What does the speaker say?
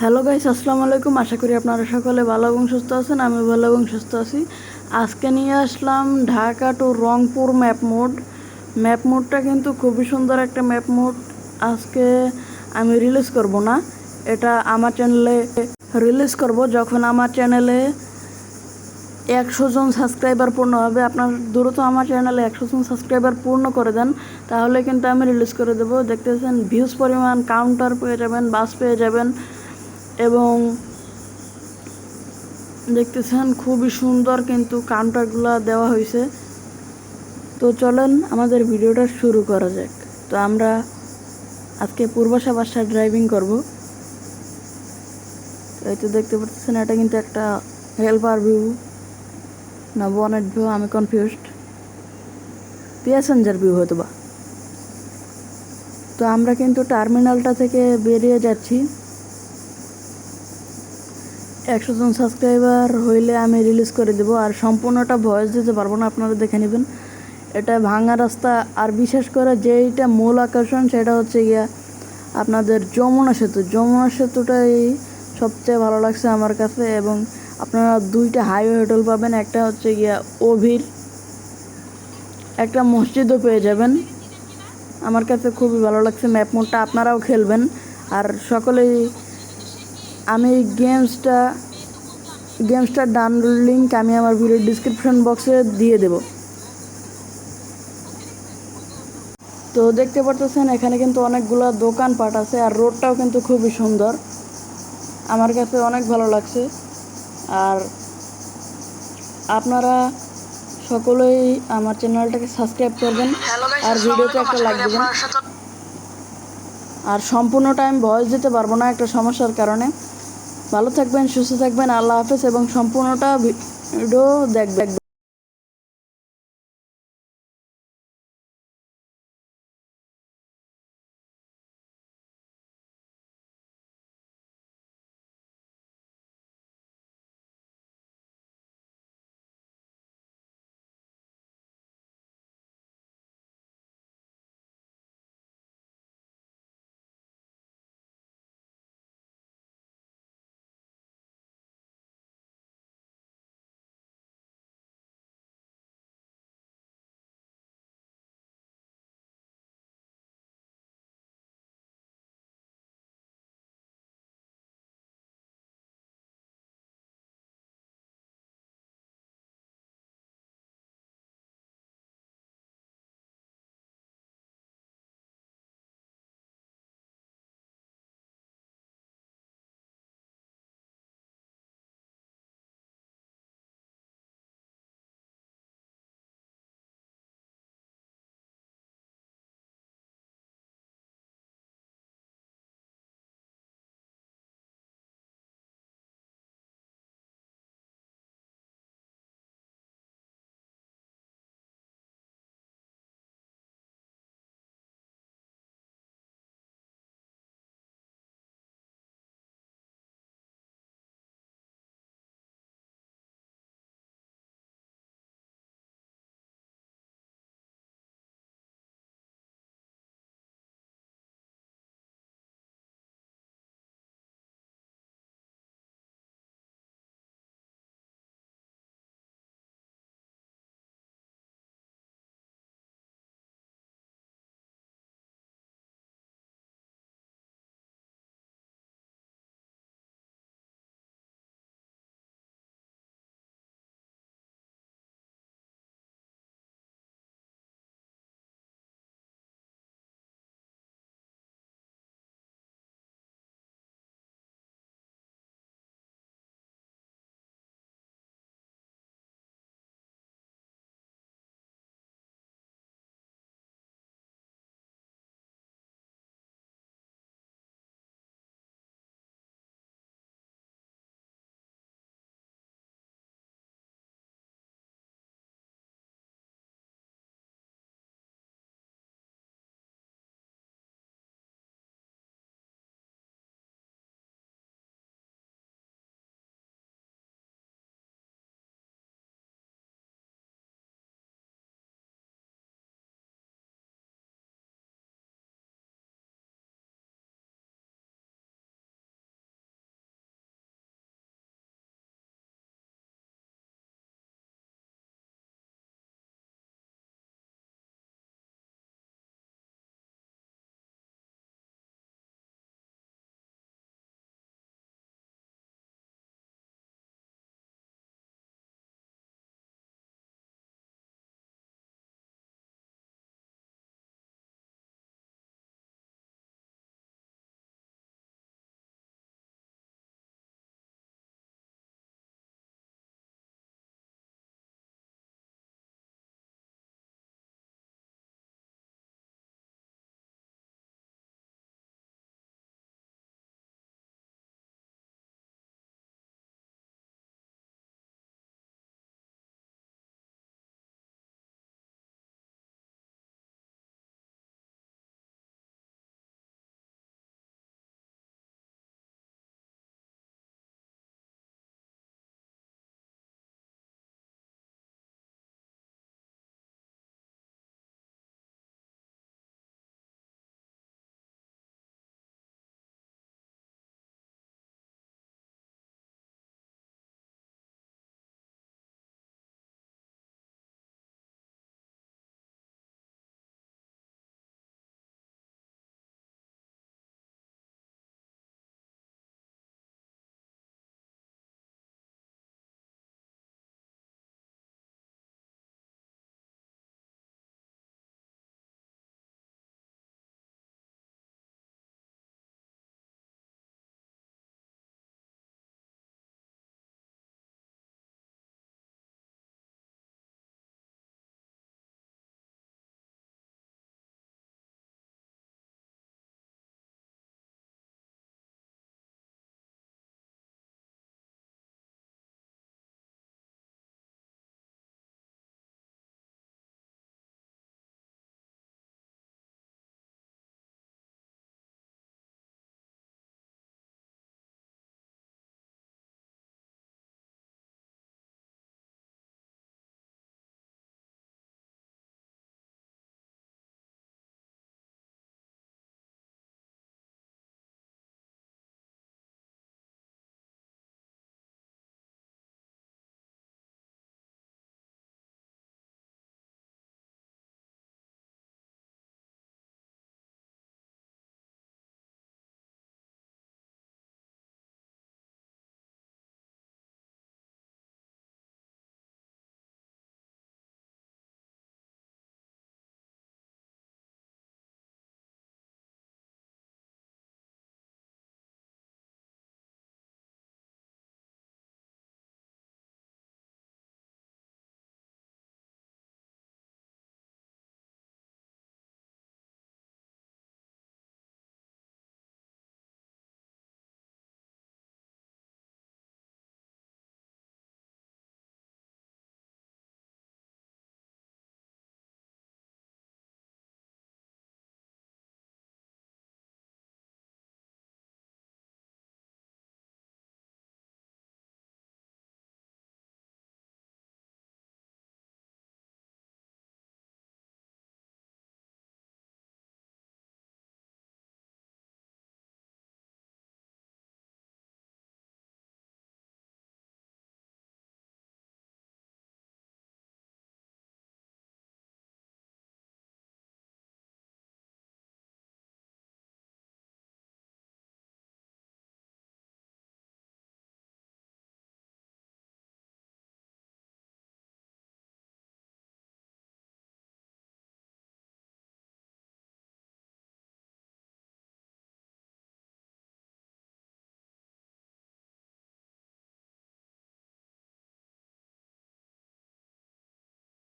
Hello guys আসসালামু আলাইকুম। আশা করি আপনারা সকলে ভালো এবং সুস্থ আছেন আমি ভালো এবং সুস্থ আছি। আজকে নিয়ে আসলাম Dhaka to Rangpur map mode map মোডটা কিন্তু খুবই সুন্দর একটা ম্যাপ মোড আজকে আমি রিলিজ করব না, এটা আমার চ্যানেলে রিলিজ করব। যখন আমার চ্যানেলে একশো জন সাবস্ক্রাইবার পূর্ণ হবে, আপনার দ্রুত আমার চ্যানেলে একশো জন সাবস্ক্রাইবার পূর্ণ করে দেন, তাহলে কিন্তু আমি রিলিজ করে দেবো। দেখতেছেন ভিউজ পরিমাণ কাউন্টার পেয়ে যাবেন বাস পেয়ে যাবেন। এবং দেখতেছেন খুবই সুন্দর কিন্তু কাউন্টারগুলো দেওয়া হয়েছে। তো চলেন আমাদের ভিডিওটা শুরু করা যাক। তো আমরা আজকে পূর্বাশা বাসায় ড্রাইভিং করব। এই তো দেখতে পাচ্ছেন, এটা কিন্তু একটা হেল্পার ভিউ না বনেট ভিউ আমি কনফিউজড প্যাসেঞ্জার ভিউ হয়তো বা তো আমরা কিন্তু টার্মিনালটা থেকে বেরিয়ে যাচ্ছি। একশো জন সাবস্ক্রাইবার হইলে আমি রিলিজ করে দেবো। আর সম্পূর্ণটা ভয়েস দিতে পারব না, আপনারা দেখে নেবেন। এটা ভাঙা রাস্তা, আর বিশেষ করে যেইটা মূল আকর্ষণ সেটা হচ্ছে গিয়া আপনাদের যমুনা সেতু। যমুনা সেতুটাই সবচেয়ে ভালো লাগছে আমার কাছে, এবং আপনারা দুইটা হাইওয়ে হোটেল পাবেন। একটা হচ্ছে গিয়া ওভির, একটা মসজিদও পেয়ে যাবেন। আমার কাছে খুবই ভালো লাগছে ম্যাপ মোডটা আপনারাও খেলবেন। আর সকলেই আমি এই গেমসটা গেমসটার ডান লিঙ্ক আমি আমার ভিডিও ডিসক্রিপশন বক্সে দিয়ে দেব। তো দেখতে পারতেছেন এখানে কিন্তু অনেকগুলো দোকানপাট আছে আর রোডটাও কিন্তু খুবই সুন্দর। আমার কাছে অনেক ভালো লাগছে। আর আপনারা সকলেই আমার চ্যানেলটাকে সাবস্ক্রাইব করবেন আর ভিডিওতে একটা লাইক দেবেন। আর সম্পূর্ণ টাইম ভয়েস দিতে পারব না একটা সমস্যার কারণে। ভালো থাকবেন সুস্থ থাকবেন আল্লাহ হাফেজ এবং সম্পূর্ণটা ভিডিও দেখবেন